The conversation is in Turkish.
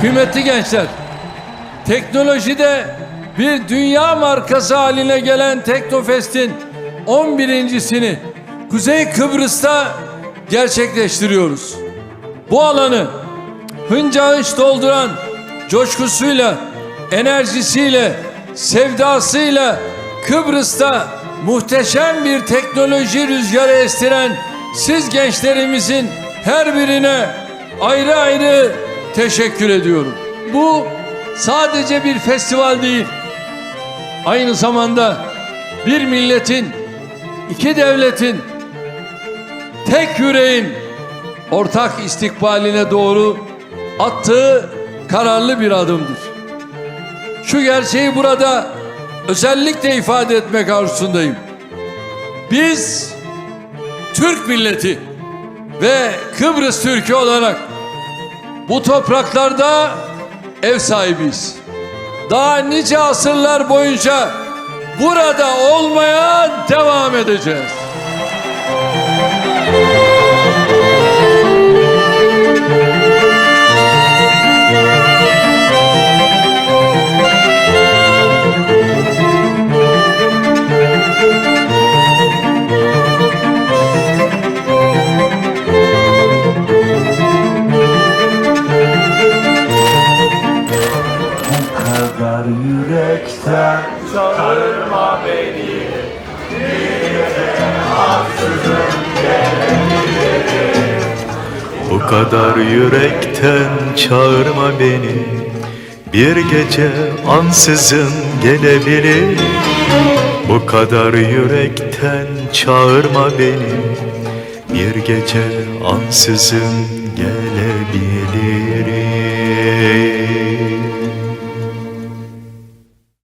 Kıymetli gençler, teknolojide bir dünya markası haline gelen Teknofest'in 11.sini Kuzey Kıbrıs'ta gerçekleştiriyoruz. Bu alanı hınca hınç dolduran coşkusuyla, enerjisiyle, sevdasıyla Kıbrıs'ta muhteşem bir teknoloji rüzgarı estiren siz gençlerimizin her birine ayrı ayrı teşekkür ediyorum. Bu sadece bir festival değil. Aynı zamanda bir milletin, iki devletin, tek yüreğin ortak istikbaline doğru attığı kararlı bir adımdır. Şu gerçeği burada özellikle ifade etmek arzusundayım. Biz Türk milleti ve Kıbrıs Türk'ü olarak bu topraklarda ev sahibiyiz. Daha nice asırlar boyunca burada olmaya devam edeceğiz. Yürekten Bu kadar yürekten çağırma beni. Bir gece ansızın gelebilir. Bu kadar yürekten çağırma beni. Bir gece ansızın